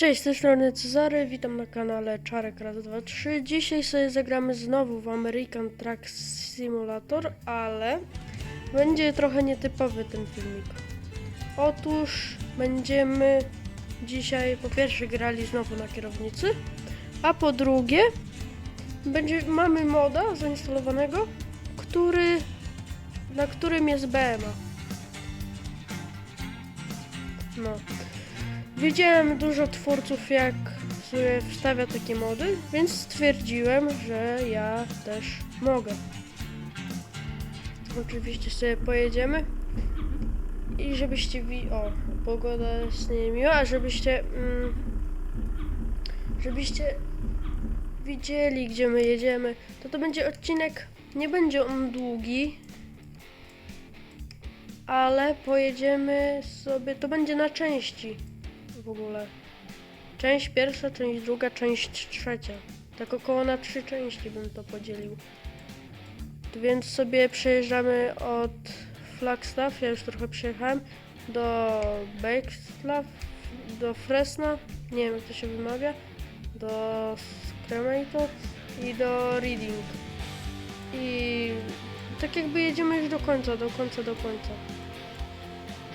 Cześć, z tej strony Cezary, witam na kanale Czarek raz, dwa, trzy. Dzisiaj sobie zagramy znowu w American Truck Simulator, ale będzie trochę nietypowy ten filmik. Otóż będziemy dzisiaj po pierwsze grali znowu na kierownicy, a po drugie będzie, mamy moda zainstalowanego, który, na którym jest BMA. No. Widziałem dużo twórców, jak sobie wstawia takie mody, więc stwierdziłem, że ja też mogę. Oczywiście sobie pojedziemy i żebyście wi... O, pogoda jest niemiła, żebyście... Mm, żebyście widzieli, gdzie my jedziemy, to to będzie odcinek, nie będzie on długi, ale pojedziemy sobie, to będzie na części w ogóle. Część pierwsza, część druga, część trzecia. Tak około na trzy części bym to podzielił. Więc sobie przejeżdżamy od Flagstaff, ja już trochę przejechałem, do Bakeslav, do Fresna, nie wiem jak to się wymawia, do Scramator i do Reading. I tak jakby jedziemy już do końca, do końca, do końca.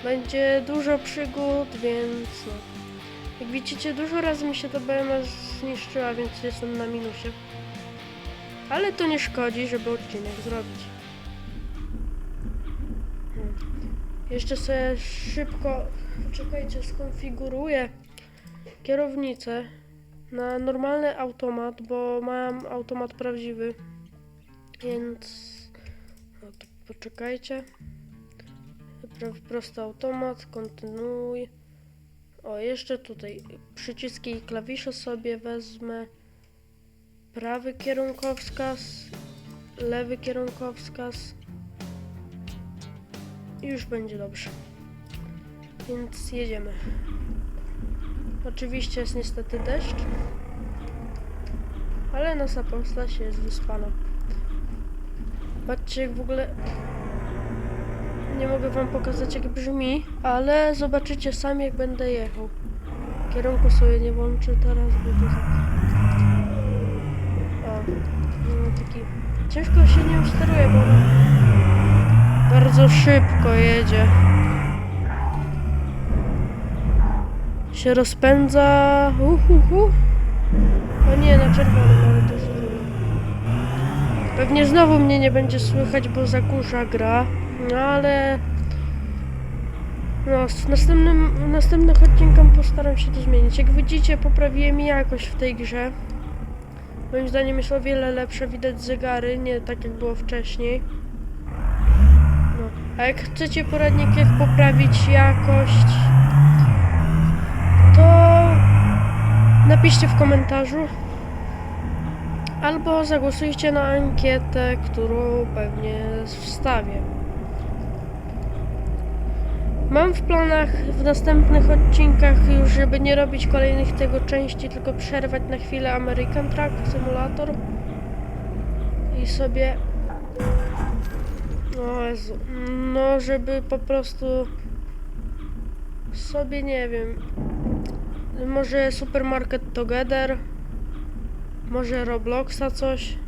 Będzie dużo przygód, więc no. Jak widzicie, dużo razy mi się to BMS zniszczyła, więc jestem na minusie. Ale to nie szkodzi, żeby odcinek zrobić. Hmm. Jeszcze sobie szybko, czekajcie, skonfiguruję kierownicę na normalny automat, bo mam automat prawdziwy. Więc no poczekajcie. Prosty automat, kontynuuj. O, jeszcze tutaj przyciski i klawisze sobie wezmę. Prawy kierunkowskaz, lewy kierunkowskaz. I już będzie dobrze. Więc jedziemy. Oczywiście jest niestety deszcz. Ale nasza postać jest wyspana. Patrzcie jak w ogóle nie mogę wam pokazać jak brzmi, ale zobaczycie sami jak będę jechał. Kierunku sobie nie włączę teraz, bo to tak... O, taki... Ciężko się nie steruje, bo bardzo szybko jedzie. Się rozpędza... Uhuhu. O nie, na czerwonym, ale to jest. Pewnie znowu mnie nie będzie słychać, bo zagłusza gra. No ale... No, w następnym, w postaram się to zmienić. Jak widzicie, poprawiłem jakość w tej grze. Moim zdaniem jest o wiele lepsze, widać zegary, nie tak jak było wcześniej. No, a jak chcecie poradnik, jak poprawić jakość, to napiszcie w komentarzu. Albo zagłosujcie na ankietę, którą pewnie wstawię. Mam w planach w następnych odcinkach już, żeby nie robić kolejnych tego części, tylko przerwać na chwilę American Truck Simulator. I sobie o Jezu, no żeby po prostu sobie nie wiem może Supermarket Together może Robloxa coś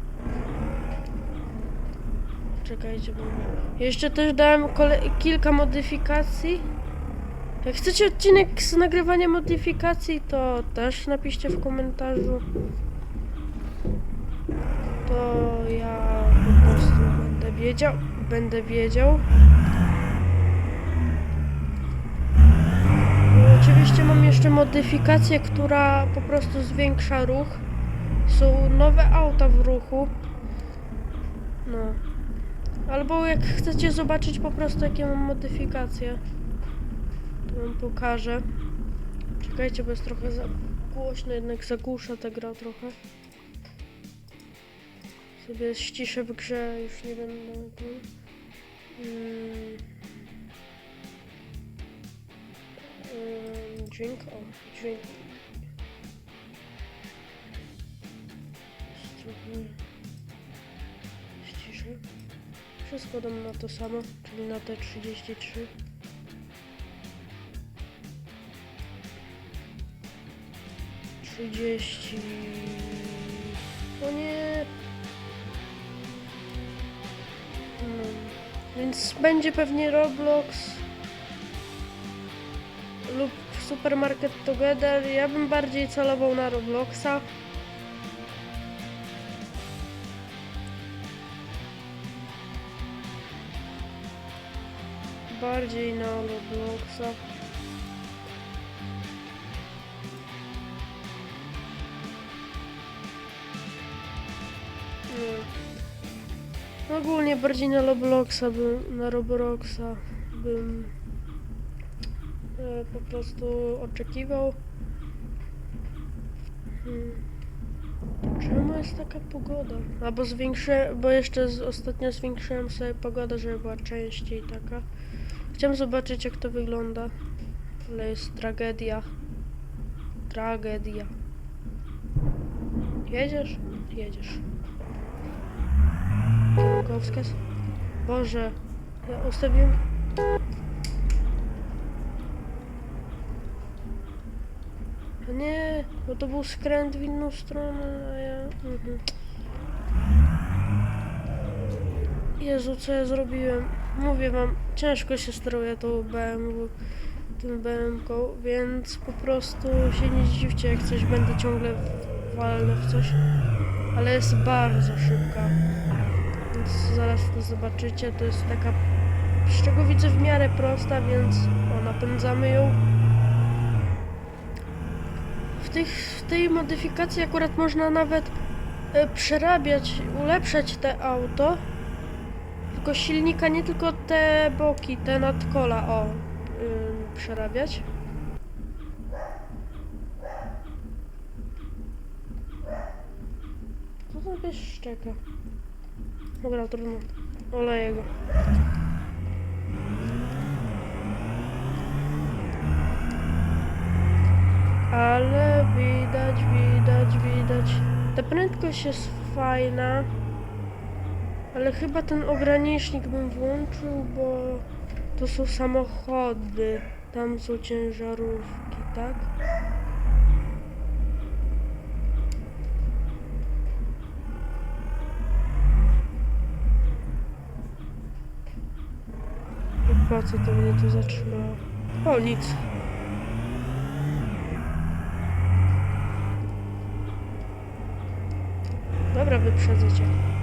Czekajcie, bo... Jeszcze też dałem kole- kilka modyfikacji. Jak chcecie odcinek z nagrywania modyfikacji, to też napiszcie w komentarzu. To ja po prostu będę wiedział. Będę wiedział. Oczywiście mam jeszcze modyfikację, która po prostu zwiększa ruch. Są nowe auta w ruchu. No. Albo jak chcecie zobaczyć po prostu jakie mam modyfikacje, to wam pokażę. Czekajcie, bo jest trochę za głośno, jednak zagłusza ta gra trochę. Sobie ściszę w grze, już nie będę tam. Mm. Ym, Dźwięk, o, dźwięk. Wszystko dam na to samo, czyli na te 33. 30. O nie. Hmm. Więc będzie pewnie Roblox lub Supermarket Together. Ja bym bardziej celował na Robloxa. Bardziej na Robloxa. Nie. Ogólnie bardziej na Robloxa bym, na Robloxa bym e, po prostu oczekiwał. Hmm. Czemu jest taka pogoda? Albo zwiększę, bo jeszcze z, ostatnio zwiększyłem sobie pogodę, żeby była częściej taka. Chciałem zobaczyć jak to wygląda. Ale jest tragedia. Tragedia. Jedziesz? Jedziesz. Kierunkowskaz. Boże, ja ustawiłem. A nie, bo to był skręt w inną stronę, a ja... Mhm. Jezu, co ja zrobiłem? Mówię wam, ciężko się steruje tą BMW, tym BMW, więc po prostu się nie zdziwcie, jak coś będę ciągle walny w coś. Ale jest bardzo szybka. Więc zaraz to zobaczycie, to jest taka, z czego widzę w miarę prosta, więc o, napędzamy ją. W, tych, w tej modyfikacji akurat można nawet e, przerabiać, ulepszać te auto. Tylko silnika, nie tylko te boki, te nadkola, o, ym, przerabiać. Co tam pies szczeka? Dobra, trudno. Oleję go. Ale widać, widać, widać. Ta prędkość jest fajna. Ale chyba ten ogranicznik bym włączył, bo to są samochody. Tam są ciężarówki, tak? Po co to mnie tu zatrzymało? O, nic. Dobra, wyprzedzę cię.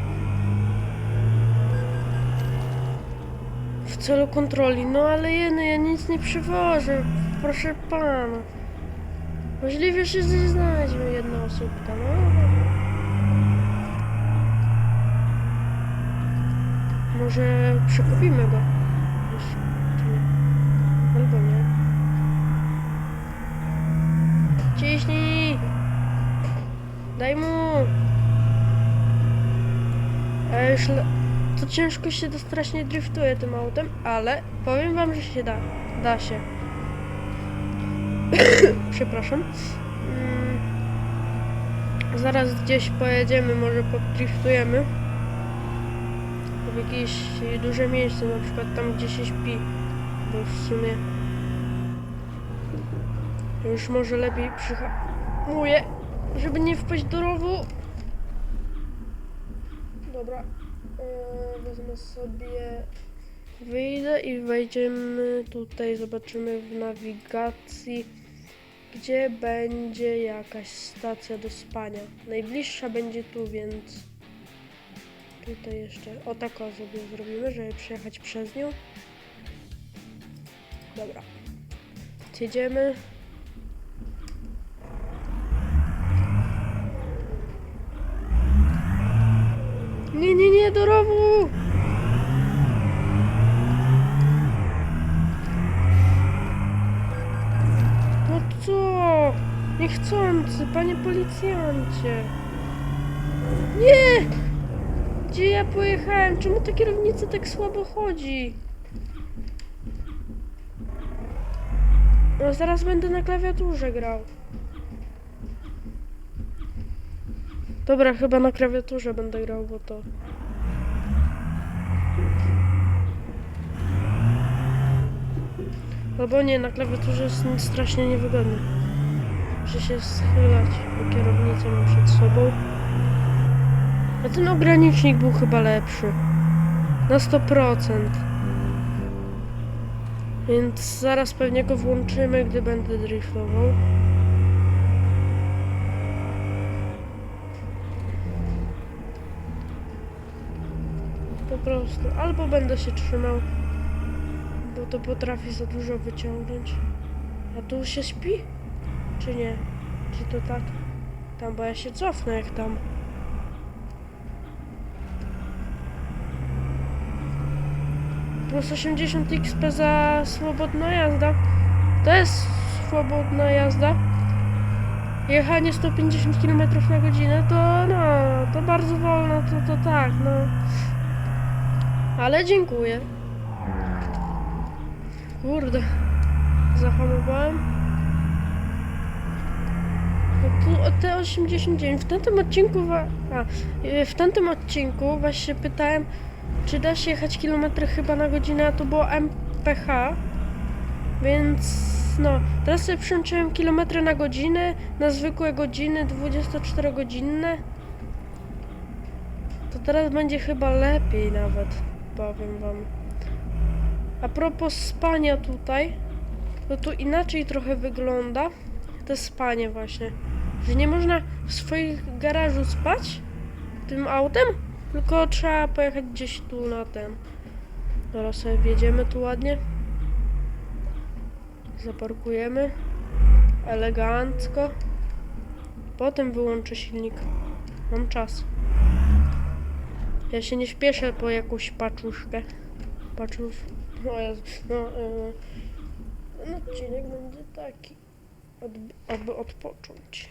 Celu kontroli. No ale jeny, ja nic nie przywożę. Proszę pana. Możliwe, że znajdziemy jedną osóbkę, no. Może przekupimy go. Albo nie. Ciśnij! Daj mu! A już to ciężko się to strasznie driftuje tym autem, ale powiem wam, że się da. Da się. Przepraszam. Mm. Zaraz gdzieś pojedziemy, może podriftujemy. W jakieś duże miejsce, na przykład tam gdzie się śpi. Bo w sumie już może lepiej przyhamuję, żeby nie wpaść do rowu. Dobra. Eee, wezmę sobie. Wyjdę i wejdziemy tutaj, zobaczymy w nawigacji, gdzie będzie jakaś stacja do spania. Najbliższa będzie tu, więc tutaj jeszcze o tak o sobie zrobimy, żeby przejechać przez nią. Dobra. Jedziemy. Nie, nie, nie, do rowu! No co? Niechcący, panie policjancie. Nie! Gdzie ja pojechałem? Czemu ta kierownica tak słabo chodzi? No zaraz będę na klawiaturze grał. Dobra, chyba na klawiaturze będę grał, bo to... Albo nie, na klawiaturze jest strasznie niewygodnie. Muszę się schylać, bo kierownicę mam przed sobą. A ten ogranicznik był chyba lepszy. Na 100%. Więc zaraz pewnie go włączymy, gdy będę driftował. Po prostu. Albo będę się trzymał, bo to potrafi za dużo wyciągnąć. A tu się śpi? Czy nie? Czy to tak? Tam, bo ja się cofnę jak tam. Plus 80 XP za swobodna jazda. To jest swobodna jazda. Jechanie 150 km na godzinę to no, to bardzo wolno, to, to tak, no. Ale dziękuję. Kurde. Zahamowałem. No te 89. W tamtym odcinku. A, y, w tamtym odcinku właśnie pytałem, czy da się jechać kilometry chyba na godzinę, a to było MPH. Więc no, teraz sobie przełączyłem kilometry na godzinę, na zwykłe godziny 24-godzinne. To teraz będzie chyba lepiej nawet, powiem wam. A propos spania tutaj, to tu inaczej trochę wygląda to spanie właśnie. Że nie można w swoim garażu spać tym autem, tylko trzeba pojechać gdzieś tu na ten. Teraz sobie wjedziemy tu ładnie. Zaparkujemy. Elegancko. Potem wyłączę silnik. Mam czas. Ja się nie śpieszę po jakąś paczuszkę. Paczów. O Jezu. No, yy, no odcinek będzie taki. Aby odpocząć.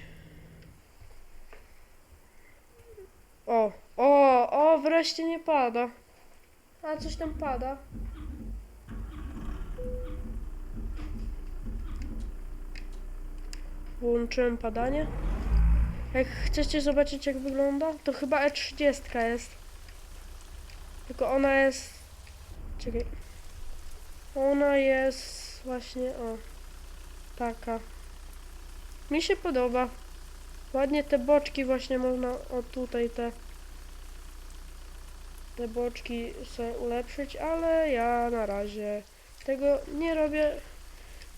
O, o, o, wreszcie nie pada. A coś tam pada. Włączyłem padanie. Jak chcecie zobaczyć jak wygląda, to chyba E30 jest. Tylko ona jest... Czekaj. Ona jest właśnie, o, taka. Mi się podoba. Ładnie te boczki właśnie można, o tutaj te te boczki sobie ulepszyć, ale ja na razie tego nie robię,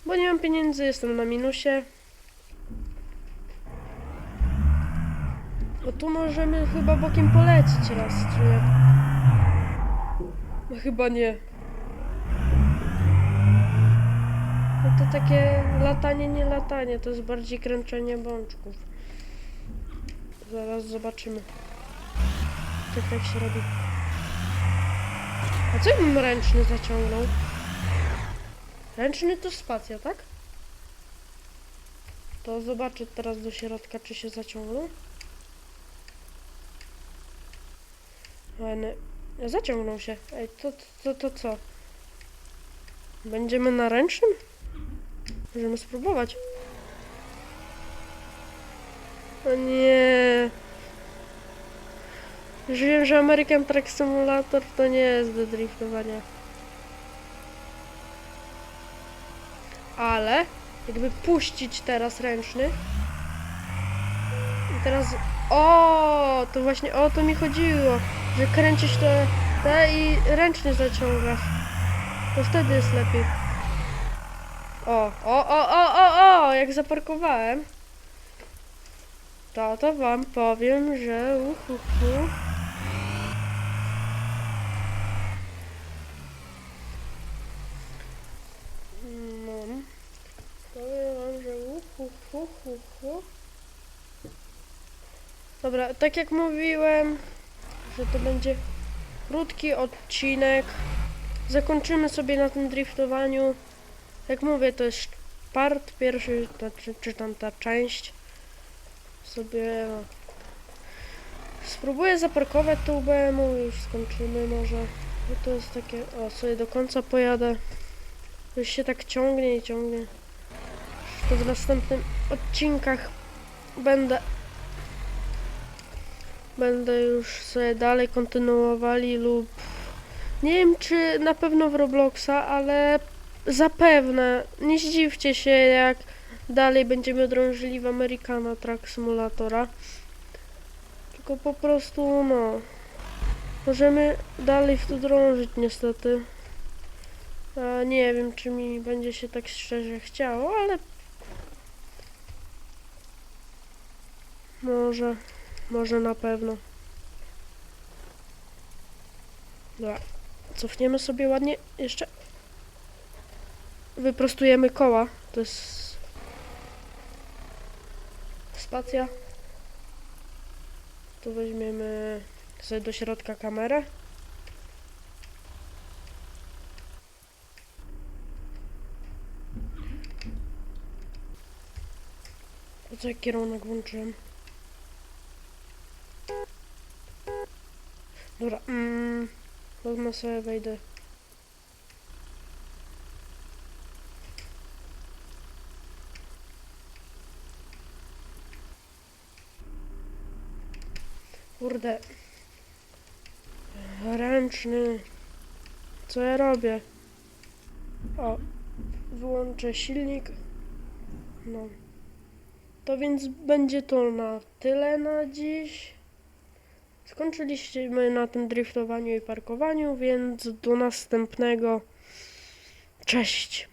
bo nie mam pieniędzy, jestem na minusie. Bo tu możemy chyba bokiem polecić raz, czy nie? No chyba nie. No to takie latanie, nie latanie, to jest bardziej kręcenie bączków. Zaraz zobaczymy. Tak tak się robi. A co jakbym ręczny zaciągnął? Ręczny to spacja, tak? To zobaczę teraz do środka, czy się zaciągnął. Fajny. Zaciągnął się. Ej, to, to, to co? Będziemy na ręcznym? Możemy spróbować. O nie. Już wiem, że American Truck Simulator to nie jest do driftowania. Ale jakby puścić teraz ręczny. I teraz. O, to właśnie o to mi chodziło. Że kręcisz te, te i ręcznie zaciągasz. To wtedy jest lepiej. O, o, o, o, o, o, jak zaparkowałem. To to wam powiem, że uhuhu. No. Powiem wam, że uhuhuhuhu. Dobra, tak jak mówiłem, że to będzie krótki odcinek. Zakończymy sobie na tym driftowaniu. Jak mówię, to jest part pierwszy, to, czy, czy tam ta część. Sobie no. spróbuję zaparkować tą BMW i już skończymy może. Bo to jest takie, o sobie do końca pojadę. Już się tak ciągnie i ciągnie. To w następnym odcinkach będę będę już sobie dalej kontynuowali lub nie wiem czy na pewno w Robloxa, ale zapewne nie zdziwcie się jak dalej będziemy drążyli w Americana Truck Simulatora. Tylko po prostu, no, możemy dalej w to drążyć niestety. A nie wiem, czy mi będzie się tak szczerze chciało, ale może, może na pewno. Dobra, cofniemy sobie ładnie jeszcze. Wyprostujemy koła. To jest spacja. Tu weźmiemy sobie do środka kamerę. Co kierunek włączyłem? Dobra, mm, wezmę sobie, wejdę. Kurde. Ręczny. Co ja robię? O, wyłączę silnik. No. To więc będzie to na tyle na dziś. Skończyliśmy na tym driftowaniu i parkowaniu, więc do następnego. Cześć!